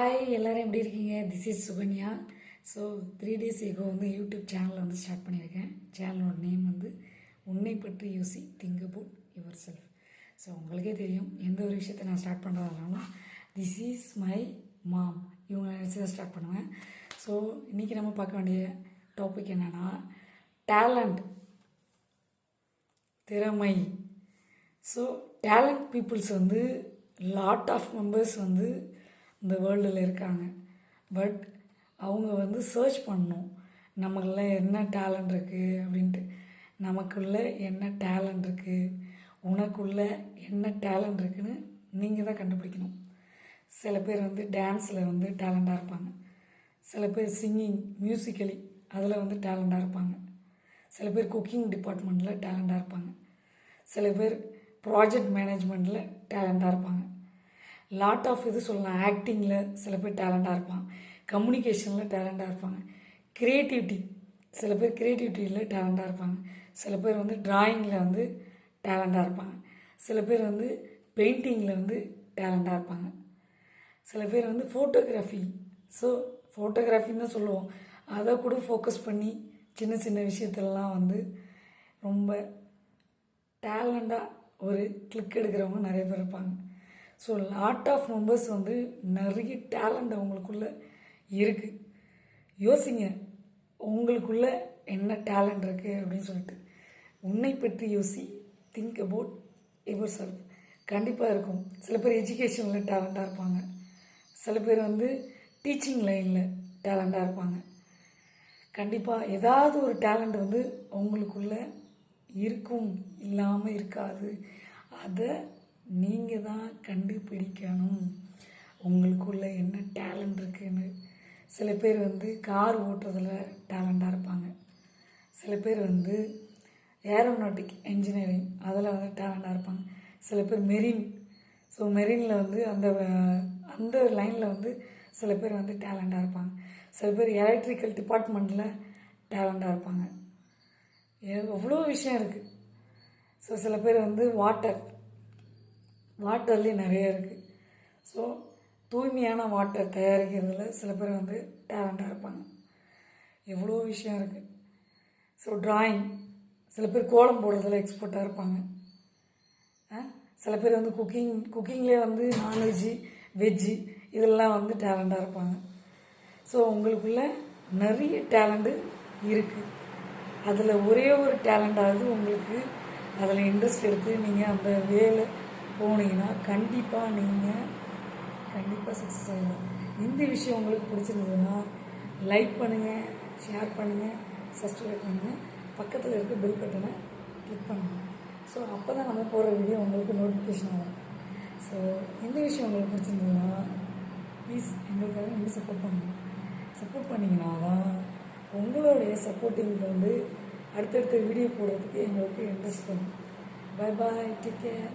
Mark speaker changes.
Speaker 1: Hi எல்லோரும் எப்படி இருக்கீங்க? This is Sukanya so three days ago வந்து யூடியூப் சேனலை வந்து ஸ்டார்ட் பண்ணியிருக்கேன். சேனலோட நேம் வந்து உன்னை பற்றி யோசி think about yourself so உங்களுக்கே தெரியும் எந்த ஒரு விஷயத்தை நான் ஸ்டார்ட் பண்ணுறதுனாலும் திஸ் இஸ் மை மாம் இவங்க நினச்சி தான் ஸ்டார்ட் பண்ணுவேன். ஸோ இன்றைக்கி நம்ம பார்க்க வேண்டிய டாபிக் என்னென்னா டேலண்ட் திறமை. ஸோ டேலண்ட் பீப்புள்ஸ் வந்து லாட் ஆஃப் மெம்பர்ஸ் வந்து இந்த வேர்ல்டில் இருக்காங்க. பட் அவங்க வந்து சர்ச் பண்ணணும் நமக்குள்ள என்ன டேலண்ட் இருக்குது அப்படின்ட்டு. நமக்குள்ளே என்ன டேலண்ட் இருக்குது உனக்குள்ள என்ன டேலண்ட் இருக்குன்னு நீங்கள் தான் கண்டுபிடிக்கணும். சில பேர் வந்து டான்ஸில் வந்து டேலண்டாக இருப்பாங்க. சில பேர் சிங்கிங் மியூசிக்கலி அதில் வந்து டேலண்டாக இருப்பாங்க. சில பேர் குக்கிங் டிபார்ட்மெண்ட்டில் டேலண்டாக இருப்பாங்க. சில பேர் ப்ராஜெக்ட் மேனேஜ்மெண்ட்டில் டேலண்டாக இருப்பாங்க. லாட் ஆஃப் இது சொல்லலாம். ஆக்டிங்கில் சில பேர் டேலண்டாக இருப்பாங்க. கம்யூனிகேஷனில் டேலண்ட்டாக இருப்பாங்க. க்ரியேட்டிவிட்டி சில பேர் க்ரியேட்டிவிட்டியில் டேலண்டாக இருப்பாங்க. சில பேர் வந்து ட்ராயிங்கில் வந்து டேலண்ட்டாக இருப்பாங்க. சில பேர் வந்து பெயிண்டிங்கில் வந்து டேலண்ட்டாக இருப்பாங்க. சில பேர் வந்து ஃபோட்டோகிராஃபி ஸோ ஃபோட்டோகிராஃபின்னு தான் சொல்லுவோம். அதை கூட ஃபோக்கஸ் பண்ணி சின்ன சின்ன விஷயத்துலலாம் வந்து ரொம்ப டேலண்டாக ஒரு கிளிக் எடுக்கிறவங்க நிறைய பேர் இருப்பாங்க. ஸோ லாட் ஆஃப் மெம்பர்ஸ் வந்து நிறைய டேலண்ட் அவங்களுக்குள்ளே இருக்குது யோசிங்க உங்களுக்குள்ள என்ன டேலண்ட் இருக்குது அப்படின்னு சொல்லிட்டு. உன்னை பற்றி யோசி திங்க் அபவுட் யுவர் செல்ஃப் கண்டிப்பாக இருக்கும். சில பேர் எஜுகேஷனில் டேலண்ட்டாக இருப்பாங்க. சில பேர் வந்து டீச்சிங் லைனில் டேலண்ட்டாக இருப்பாங்க. கண்டிப்பாக ஏதாவது ஒரு டேலண்ட் வந்து உங்களுக்குள்ளே இருக்கும் இல்லாமல் இருக்காது. அதை நீங்கள் தான் கண்டுபிடிக்கணும். உங்களுக்குள்ள என்ன டேலண்ட் இருக்குன்னு. சில பேர் வந்து கார் ஓட்டுறதுல டேலண்டாக இருப்பாங்க. சில பேர் வந்து ஏரோநாட்டிக் இன்ஜினியரிங் அதில் வந்து டேலண்டாக இருப்பாங்க. சில பேர் மெரின் ஸோ மெரினில் வந்து அந்த அந்த லைனில் வந்து சில பேர் வந்து டேலண்டாக இருப்பாங்க. சில பேர் எலக்ட்ரிக்கல் டிபார்ட்மெண்ட்டில் டேலண்டாக இருப்பாங்க. எவ்வளோ விஷயம் இருக்குது ஸோ சில பேர் வந்து வாட்டர் வாட்டர்லேயும் நிறைய இருக்குது ஸோ தூய்மையான வாட்டர் தயாரிக்கிறதுல சில பேர் வந்து டேலண்ட்டாக இருப்பாங்க. எவ்வளோ விஷயம் இருக்குது ஸோ ட்ராயிங் சில பேர் கோலம் போடுறதுல எக்ஸ்பர்ட்டாக இருப்பாங்க. சில பேர் வந்து குக்கிங் குக்கிங்லேயே வந்து நான்வெஜ்ஜு வெஜ்ஜு இதெல்லாம் வந்து டேலண்ட்டாக இருப்பாங்க. ஸோ உங்களுக்குள்ள நிறைய டேலண்ட்டு இருக்குது அதில் ஒரே ஒரு டேலண்டாவது உங்களுக்கு அதில் இன்ட்ரெஸ்ட் எடுத்து நீங்கள் அந்த வேலை போனீங்கன்னா கண்டிப்பாக நீங்கள் கண்டிப்பாக சக்ஸஸ் ஆகிடும் இந்த விஷயம் உங்களுக்கு பிடிச்சிருந்ததுன்னா லைக் பண்ணுங்கள் ஷேர் பண்ணுங்கள் சப்ஸ்கிரைப் பண்ணுங்கள் பக்கத்தில் இருக்க பெல் பட்டனை கிளிக் பண்ணுங்கள் ஸோ அப்போ தான் நம்ம போடுற வீடியோ உங்களுக்கு நோட்டிஃபிகேஷன் ஆகும் ஸோ இந்த விஷயம் உங்களுக்கு பிடிச்சிருந்ததுன்னா ப்ளீஸ் எங்களுக்காக நீங்கள் சப்போர்ட் பண்ணுங்கள் சப்போர்ட் பண்ணிங்கன்னா தான் உங்களுடைய சப்போர்ட்டிங்க்கு வந்து அடுத்தடுத்த வீடியோ போடுறதுக்கு எங்களுக்கு இன்ட்ரெஸ்ட் வரும். Bye bye take care